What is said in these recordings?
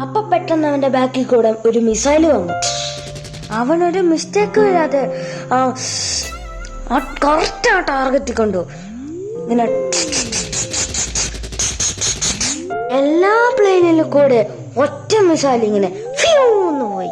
അപ്പൊ പെട്ടെന്ന് അവന്റെ ബാക്കിൽ കൂടെ ഒരു മിസൈൽ വന്നു. അവനൊരു മിസ്റ്റേക്ക് ഇല്ലാതെ ആ കറക്റ്റ് ആ ടാർഗറ്റ് കണ്ടു. ഇങ്ങനെ എല്ലാ പ്ലെയിനിലും കൂടെ ഒറ്റ മിസൈൽ ഇങ്ങനെ പോയി.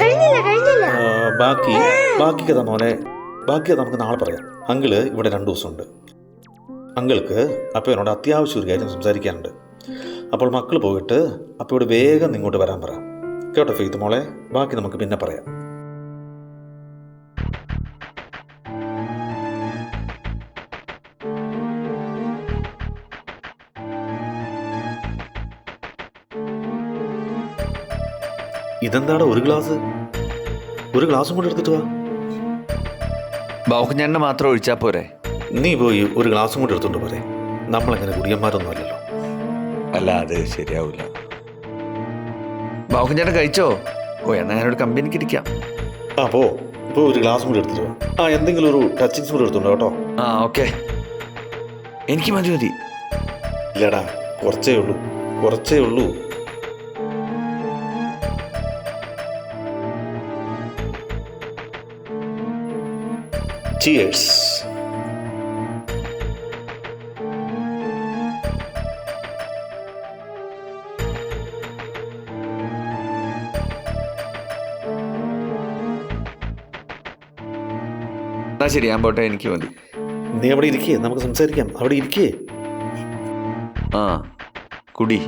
കഴിഞ്ഞില്ല കഴിഞ്ഞില്ല. ബാക്കി ബാക്കി കഥ മോനെ. ബാക്കി കഥ നമുക്ക് നാളെ പറയാം. അങ്കിൾ ഇവിടെ രണ്ട് ദിവസമുണ്ട്. അങ്കിൾക്ക് അപ്പനോട് അത്യാവശ്യം ഒരു കാര്യം സംസാരിക്കാനുണ്ട്. അപ്പോൾ മക്കൾ പോയിട്ട് അപ്പയോട് വേഗം ഇങ്ങോട്ട് വരാൻ പറ. കേട്ടോ ഫെയ്ത്ത് മോളെ? ബാക്കി നമുക്ക് പിന്നെ പറയാം. ഇതെന്താണ് ഒരു ഗ്ലാസ്? ഒരു ഗ്ലാസും കൂടെ എടുത്തിട്ട് വാ. ബാഹുഞ്ഞാണ്ട് മാത്രം ഒഴിച്ചാ പോരെ? നീ പോയി ഒരു ഗ്ലാസും കൂടെ എടുത്തോണ്ട് പോരെ. നമ്മളങ്ങനെ കുടിയന്മാരൊന്നും അല്ലല്ലോ. അല്ല അത് ശരിയാവില്ല ചേട്ടൻ കഴിച്ചോ? ഓ എന്നാ ഞാനൊരു കമ്പനിക്ക് ഇരിക്കാം. ആ പോ. ഇപ്പോൾ ഒരു ഗ്ലാസ് കൂടി എടുത്തിട്ട് വാ. ആ എന്തെങ്കിലും ഒരു ടച്ചിങ്സ് കൂടി എടുത്തുണ്ടോ കേട്ടോ. ആ ഓക്കെ. എനിക്ക് മതി മതി. ഇല്ലടാ കുറച്ചേ ഉള്ളൂ. കുറച്ചേ ഉള്ളൂ. ചിയേഴ്സ് എന്നാ ശരി ഞാൻ പോട്ടെ എനിക്ക് മതി. നീ അവിടെ ഇരിക്കേ നമുക്ക് സംസാരിക്കാം. അവിടെ ഇരിക്കേ. ആ കുടി.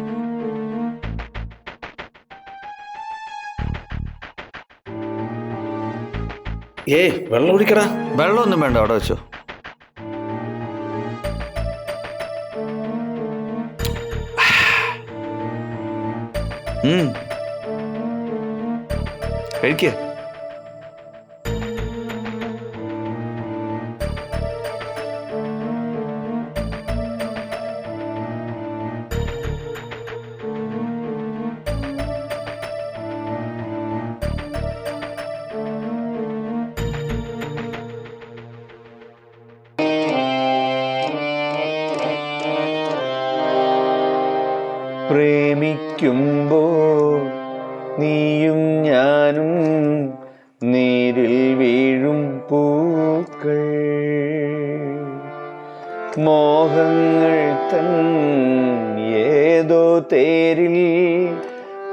ഏ വെള്ളം ഒഴിക്കടാ. വെള്ളമൊന്നും വേണ്ട അവിടെ വെച്ചോ. ഉം. പ്രേമിക്കുമ്പോൾ നീയും ഞാനും നീരിൽ വീഴും പൂക്കൾ. മോഹങ്ങൾ തൻ ഏതോ തേരിൽ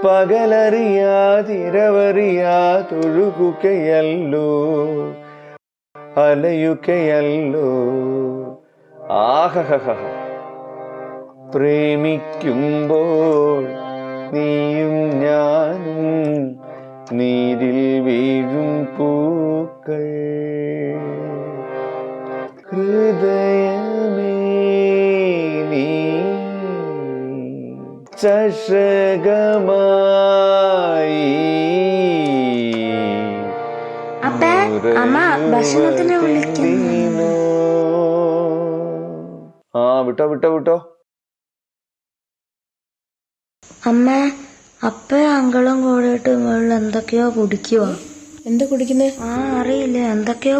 പകലറിയാതിരവറിയാതൊഴുകുകയല്ലോ അലയുകയല്ലോ. ആഹഹഹ പ്രേമിക്കുമ്പോൾ നീയും ഞാനും നീരിൽ വീഴും പൂക്കൾ. ഹൃദയമേ നീ ചഷകമായി അപ്പേ അമ്മ ഭക്ഷണത്തിന് വിളിക്കുന്നു. ുന്നു ആ വിട്ടോ വിട്ടോ വിട്ടോ. അമ്മ അപ്പ അങ്കളും കൂടിയിട്ട് മുകളിൽ എന്തൊക്കെയോ കുടിക്കുവാ. എന്താ കുടിക്കുന്നേ? ആ അറിയില്ല. എന്തൊക്കെയോ